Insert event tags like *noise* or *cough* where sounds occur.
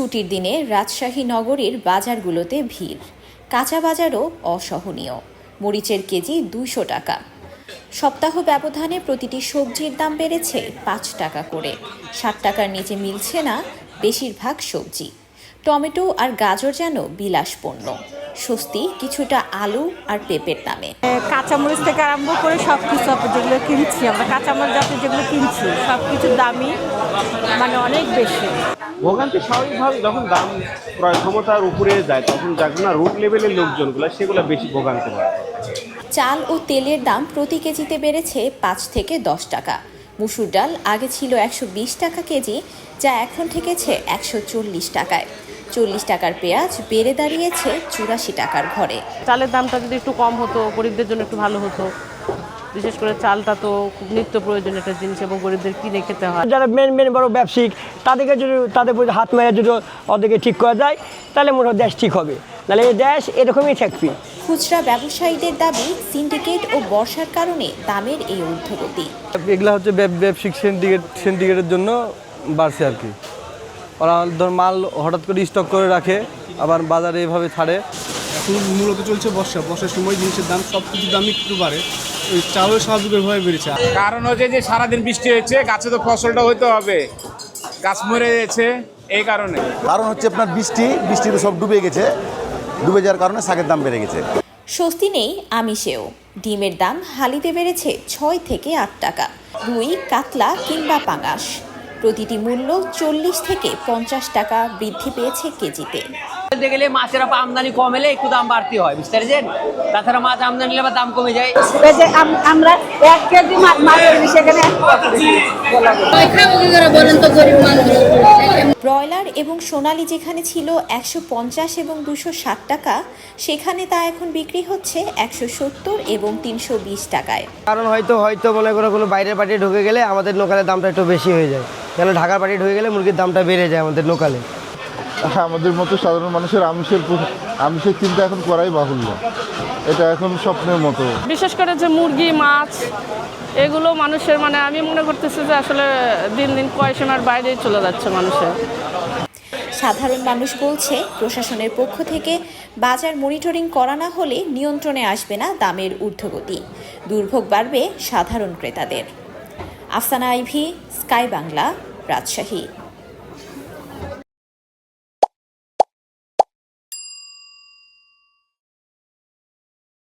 ছুটির দিনে রাজশাহী নগরীর বাজারগুলোতে ভিড়। কাঁচা বাজারও অসহনীয়। মরিচের কেজি দুশো টাকা। সপ্তাহ ব্যবধানে প্রতিটি সবজির দাম বেড়েছে পাঁচ টাকা করে। ষাট টাকার নিচে মিলছে না বেশিরভাগ সবজি। টমেটো আর গাজর যেন বিলাস পণ্য স্বস্তি কিছুটা আলু আর পেঁপের দামে। কাঁচামরিচ থেকে আরম্ভ করে সব কিছু যেগুলো কিনছি, আমরা কাঁচামরিচ যেগুলো কিনছি সব কিছুর দামই মানে অনেক বেশি। ভোগান্তি স্বাভাবিকভাবে যখন দাম ক্রয় ক্ষমতার উপরে যায় তখন যখন না রুট লেভেলের লোকজনগুলো সেগুলো বেশি ভোগান্তি হয়। চাল ও তেলের দাম প্রতি কেজিতে বেড়েছে পাঁচ থেকে দশ টাকা। মুসুর ডাল আগে ছিল একশো বিশ টাকা কেজি যা এখন ঠেকেছে একশো চল্লিশ টাকায়। চল্লিশ টাকার পেঁয়াজ বেড়ে দাঁড়িয়েছে চুরাশি টাকার ঘরে। চালের দামটা যদি একটু কম হতো গরিবদের জন্য একটু ভালো হতো। বিশেষ করে চালটা তো খুব নিত্য প্রয়োজনীয় একটা জিনিস এবং গরিবদের কিনে খেতে হয়। যারা মেন মেন বড় ব্যবসায়িক তাদেরকে যদি তাদের প্রতি হাত মেরে যদি ওদেরকে ঠিক করা যায় তাহলে মনে হয় দেশ ঠিক হবে। নাহলে এই দেশ এরকমই থাকবে। খুচরা ব্যবসায়ীদের দাবি সিন্ডিকেট ও বর্ষার কারণে দামের এই ঊর্ধ্বগতি। এগুলা হচ্ছে ব্যবসায়িক সিন্ডিকেট সিন্ডিকেটের জন্য বাড়ছে আর কি। ওরা ধর মাল হঠাৎ করে স্টক করে রাখে আবার বাজারে এভাবে ছাড়ে। এখন মূলত চলছে বর্ষা। বর্ষার সময় জিনিসের দাম সব কিছুর দাম একটু বাড়ে। ওই চালও স্বাভাবিকভাবে বেড়েছে। কারণ হচ্ছে যে সারাদিন বৃষ্টি হয়েছে গাছে তো ফসলটা হইতে হবে। গাছ মরে গেছে এই কারণে। কারণ হচ্ছে আপনার বৃষ্টি বৃষ্টিতে সব ডুবে গেছে। ডুবে যাওয়ার কারণে শাকের দাম বেড়ে গেছে। স্বস্তি নেই আমিষেও। ডিমের দাম হালিতে বেড়েছে ছয় থেকে আট টাকা। রুই কাতলা কিংবা পাঙাশ। প্রতিটি মূল্য চল্লিশ থেকে পঞ্চাশ টাকা বৃদ্ধি পেয়েছে কেজিতে। বলতে গেলে মাছের আবার আমদানি কম এলে একটু দাম বাড়তি হয় বুঝতে পেরেছেন? তাছাড়া মাছ আমদানি আবার দাম কমে যায়। আমরা এক কেজি ব্রয়লার এবং সোনালী যেখানে ছিল একশো পঞ্চাশ এবং দুশো ষাট টাকা সেখানে তা এখন বিক্রি হচ্ছে একশো সত্তর এবং তিনশো বিশ টাকায়। কারণ হয়তো হয়তো মনে করো কোনো বাইরের পার্টি ঢুকে গেলে আমাদের লোকালের দামটা একটু বেশি হয়ে যায়। কেন ঢাকার পার্টি ঢুকে গেলে মুরগির দামটা বেড়ে যায় আমাদের লোকালে। *laughs* আমাদের মতো সাধারণ মানুষের আমিষের আমিষের চিন্তা এখন করাই বাহুল্য। এটা এখন স্বপ্নের মতো। বিশেষ করে যে মুরগি মাছ এগুলো মানুষের মানে আমি মনে করতেছি যে আসলে দিন দিন কয় সীমার বাইরেই চলে যাচ্ছে মানুষের। সাধারণ মানুষ বলছে প্রশাসনের পক্ষ থেকে বাজার মনিটরিং করা না হলে নিয়ন্ত্রণে আসবে না দামের ঊর্ধ্বগতি। দুর্ভোগ বাড়বে সাধারণ ক্রেতাদের। Afsana Ivy Sky Bangla Rajshahi.